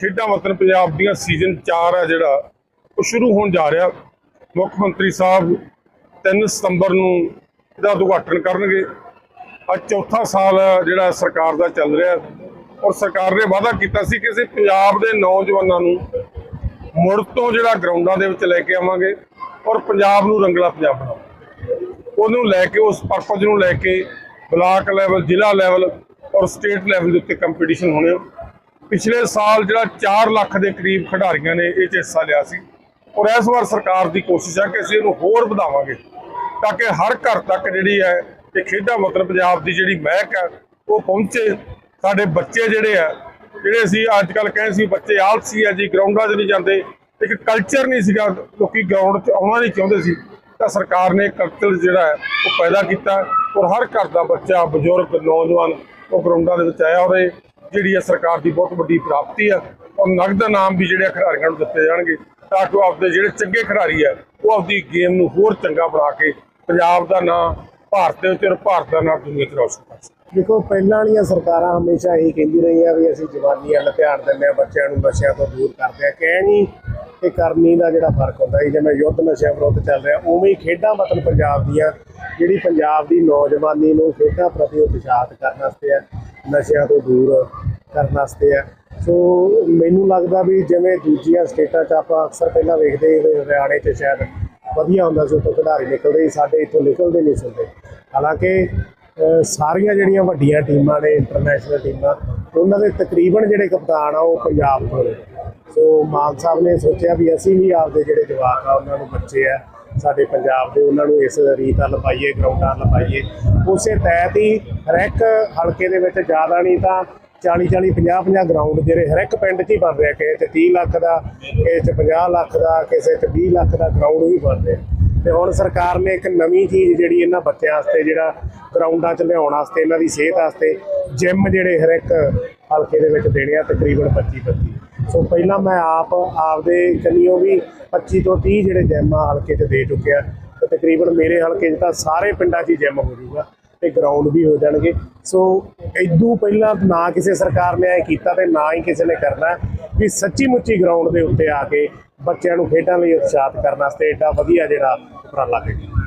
ਖੇਡਾਂ ਵਤਨ ਪੰਜਾਬ ਦੀਆਂ ਸੀਜ਼ਨ 4 ਹੈ ਜਿਹੜਾ, ਉਹ ਸ਼ੁਰੂ ਹੋਣ ਜਾ ਰਿਹਾ। ਮੁੱਖ ਮੰਤਰੀ ਸਾਹਿਬ 3 ਸਤੰਬਰ ਨੂੰ ਇਹਦਾ ਉਦਘਾਟਨ ਕਰਨਗੇ। ਅੱਜ ਚੌਥਾ ਸਾਲ ਜਿਹੜਾ ਸਰਕਾਰ ਦਾ ਚੱਲ ਰਿਹਾ। ਔਰ ਸਰਕਾਰ ਨੇ ਵਾਅਦਾ ਕੀਤਾ ਸੀ ਕਿ ਅਸੀਂ ਪੰਜਾਬ ਦੇ ਨੌਜਵਾਨਾਂ ਨੂੰ ਮੁੜ ਤੋਂ ਜਿਹੜਾ ਗਰਾਊਂਡਾਂ ਦੇ ਵਿੱਚ ਲੈ ਕੇ ਆਵਾਂਗੇ ਔਰ ਪੰਜਾਬ ਨੂੰ ਰੰਗਲਾ ਪੰਜਾਬ ਬਣਾਵਾਂਗੇ। ਉਹਨੂੰ ਲੈ ਕੇ, ਉਸ ਪਰਪਸ ਨੂੰ ਲੈ ਕੇ ਬਲਾਕ ਲੈਵਲ ਜ਼ਿਲ੍ਹਾ ਲੈਵਲ ਔਰ ਸਟੇਟ ਲੈਵਲ ਦੇ ਉੱਤੇ ਕੰਪੀਟੀਸ਼ਨ ਹੋਣੇ ਪਿਛਲੇ ਸਾਲ ਜਿਹੜਾ 4 ਲੱਖ ਦੇ ਕਰੀਬ ਖਿਡਾਰੀਆਂ ਨੇ ਇਹ 'ਚ ਹਿੱਸਾ ਲਿਆ ਸੀ। ਔਰ ਇਸ ਵਾਰ ਸਰਕਾਰ ਦੀ ਕੋਸ਼ਿਸ਼ ਹੈ ਕਿ ਅਸੀਂ ਇਹਨੂੰ ਹੋਰ ਵਧਾਵਾਂਗੇ, ਤਾਂ ਕਿ ਹਰ ਘਰ ਤੱਕ ਜਿਹੜੀ ਹੈ ਇਹ ਖੇਡਾਂ, ਮਤਲਬ ਪੰਜਾਬ ਦੀ ਜਿਹੜੀ ਮਹਿਕ ਹੈ, ਉਹ ਪਹੁੰਚੇ। ਸਾਡੇ ਬੱਚੇ ਜਿਹੜੇ ਆ ਜਿਹੜੇ ਅਸੀਂ ਅੱਜ ਕੱਲ ਕਹਿੰਦੇ ਸੀ, ਬੱਚੇ ਆਲਸੀ ਆ ਜੀ, ਗਰਾਊਂਡਾਂ 'ਚ ਨਹੀਂ ਜਾਂਦੇ, ਇੱਕ ਕਲਚਰ ਨਹੀਂ ਸੀਗਾ, ਲੋਕੀ ਗਰਾਊਂਡ 'ਚ ਆਉਣਾ ਨਹੀਂ ਚਾਹੁੰਦੇ ਸੀ। ਤਾਂ ਸਰਕਾਰ ਨੇ ਕਲਚਰ ਜਿਹੜਾ ਹੈ, ਉਹ ਪੈਦਾ ਕੀਤਾ। ਔਰ ਹਰ ਘਰ ਦਾ ਬੱਚਾ, ਬਜ਼ੁਰਗ, ਨੌਜਵਾਨ, ਉਹ ਗਰਾਊਂਡਾਂ ਦੇ ਵਿੱਚ ਆਇਆ ਔਰ ਜਿਹੜੀ ਹੈ ਸਰਕਾਰ ਦੀ ਬਹੁਤ ਵੱਡੀ ਪ੍ਰਾਪਤੀ ਆ ਔਰ ਨਗਦ ਨਾਮ ਵੀ ਜਿਹੜੇ ਖਿਡਾਰੀਆਂ ਨੂੰ ਦਿੱਤੇ ਜਾਣਗੇ ਤਾਂ ਕਿ ਉਹ ਆਪਦੇ ਜਿਹੜੇ ਚੰਗੇ ਖਿਡਾਰੀ ਆ, ਉਹ ਆਪਦੀ ਗੇਮ ਨੂੰ ਹੋਰ ਚੰਗਾ ਬਣਾ ਕੇ ਪੰਜਾਬ ਦਾ ਨਾਂ ਭਾਰਤ ਦੇ ਵਿੱਚ ਔਰ ਭਾਰਤ ਦਾ ਨਾਮ ਦੁਨੀਆ 'ਤੇ ਰੌਸ਼ਨ ਕਰ ਸਕਣ। ਦੇਖੋ, ਪਹਿਲਾਂ ਵਾਲੀਆਂ ਸਰਕਾਰਾਂ ਹਮੇਸ਼ਾ ਇਹ ਕਹਿੰਦੀ ਰਹੀਆਂ ਵੀ ਅਸੀਂ ਜਵਾਨੀ ਵੱਲ ਧਿਆਨ ਦਿੰਦੇ ਆ ਬੱਚਿਆਂ ਨੂੰ ਨਸ਼ਿਆਂ ਤੋਂ ਦੂਰ ਕਰਦੇ ਆ ਕਹਿਣੀ ਨਹੀਂ ਤੇ ਕਰਨੀ ਦਾ ਜਿਹੜਾ ਫ਼ਰਕ ਹੁੰਦਾ ਸੀ, ਜਿਵੇਂ ਯੁੱਧ ਨਸ਼ਿਆਂ ਵਿਰੁੱਧ ਚੱਲ ਰਿਹਾ, ਉਵੇਂ ਹੀ ਖੇਡਾਂ ਮਤਲਬ ਪੰਜਾਬ ਦੀਆਂ, ਜਿਹੜੀ ਪੰਜਾਬ ਦੀ ਨੌਜਵਾਨੀ ਨੂੰ ਖੇਡਾਂ ਪ੍ਰਤੀ ਉਤਸ਼ਾਹਤ ਕਰਨ ਵਾਸਤੇ ਆ, ਨਸ਼ਿਆਂ ਤੋਂ ਦੂਰ ਕਰਨ ਵਾਸਤੇ ਆ। ਸੋ ਮੈਨੂੰ ਲੱਗਦਾ ਵੀ ਜਿਵੇਂ ਦੂਜੀਆਂ ਸਟੇਟਾਂ 'ਚ ਆਪਾਂ ਅਕਸਰ ਪਹਿਲਾਂ ਵੇਖਦੇ ਹਰਿਆਣੇ 'ਚ ਸ਼ਾਇਦ ਵਧੀਆ ਹੁੰਦਾ ਸੀ ਉੱਥੋਂ ਖਿਡਾਰੀ ਨਿਕਲਦੇ ਸੀ, ਸਾਡੇ ਇੱਥੋਂ ਨਿਕਲਦੇ ਨਹੀਂ ਸੁਣਦੇ ਹਾਲਾਂਕਿ ਸਾਰੀਆਂ ਜਿਹੜੀਆਂ ਵੱਡੀਆਂ ਟੀਮਾਂ ਨੇ ਇੰਟਰਨੈਸ਼ਨਲ ਟੀਮਾਂ, ਉਹਨਾਂ ਦੇ ਤਕਰੀਬਨ ਜਿਹੜੇ ਕਪਤਾਨ ਆ, ਉਹ ਪੰਜਾਬ ਤੋਂ ਨੇ। ਸੋ ਮਾਨ ਸਾਹਿਬ ਨੇ ਸੋਚਿਆ ਵੀ ਅਸੀਂ ਵੀ ਆਪਦੇ ਜਿਹੜੇ ਜਵਾਕ ਆ, ਉਹਨਾਂ ਨੂੰ ਬੱਚੇ ਆ, ਸਾਡੇ ਪੰਜਾਬ ਦੇ, ਉਹਨਾਂ ਨੂੰ ਇਸ ਰੀਤ ਵੱਲ ਪਾਈਏ ਗਰਾਊਂਡਾਂ ਵੱਲ ਪਾਈਏ ਉਸੇ ਤਹਿਤ ਹੀ ਹਰ ਇੱਕ ਹਲਕੇ ਦੇ ਵਿੱਚ ਜ਼ਿਆਦਾ ਨਹੀਂ ਤਾਂ 40 40 50 50 ਗਰਾਊਂਡ ਜਿਹੜੇ ਹਰ ਇੱਕ ਪਿੰਡ 'ਚ ਹੀ ਬਣ ਰਿਹਾ, ਕਿਸੇ 'ਚ 30 ਲੱਖ ਦਾ, ਕਿਸੇ 'ਚ 50 ਲੱਖ ਦਾ, ਕਿਸੇ 'ਚ 20 ਲੱਖ ਦਾ ਗਰਾਊਂਡ ਵੀ ਬਣ ਰਿਹਾ। ਤੇ ਹੁਣ ਸਰਕਾਰ ਨੇ ਇੱਕ ਨਵੀਂ ਚੀਜ਼ ਜਿਹੜੀ ਇਹਨਾਂ ਬੱਚਿਆਂ ਵਾਸਤੇ, ਜਿਹੜਾ ਗਰਾਊਂਡਾਂ 'ਚ ਲਿਆਉਣ ਵਾਸਤੇ, ਇਹਨਾਂ ਦੀ ਸਿਹਤ ਵਾਸਤੇ ਜਿਮ ਜਿਹੜੇ ਹਰ ਇੱਕ ਹਲਕੇ ਦੇ ਵਿੱਚ ਦੇਣੇ ਆ, ਤਕਰੀਬਨ 25 25 ਸੋ ਪਹਿਲਾਂ ਮੈਂ ਆਪ, ਆਪਦੇ ਕੰਨੀਓ ਵੀ 25 ਤੋਂ 30 ਜਿਹੜੇ ਜਿਮ ਆ ਹਲਕੇ 'ਚ ਦੇ ਚੁੱਕਿਆ ਤੇ ਤਕਰੀਬਨ ਮੇਰੇ ਹਲਕੇ 'ਚ ਤਾਂ ਸਾਰੇ ਪਿੰਡਾਂ 'ਚ ਹੀ ਜਿਮ ਹੋ ਜਾਊਗਾ। ਤੇ ਗਰਾਊਂਡ ਵੀ ਹੋ ਜਾਣਗੇ। ਸੋ ਇਦੋਂ ਪਹਿਲਾਂ ਨਾ ਕਿਸੇ ਸਰਕਾਰ ਨੇ ਇਹ ਕੀਤਾ ਤੇ ਨਾ ਹੀ ਕਿਸੇ ਨੇ ਕਰਨਾ ਵੀ ਸੱਚੀ ਮੁੱਚੀ ਗਰਾਊਂਡ ਦੇ ਉੱਤੇ ਆ ਕੇ ਬੱਚਿਆਂ ਨੂੰ ਖੇਡਾਂ ਲਈ ਉਤਸ਼ਾਹਤ ਕਰਨ ਵਾਸਤੇ ਐਡਾ ਵਧੀਆ ਜਿਹੜਾ ਉਪਰਾਲਾ ਕੀਤਾ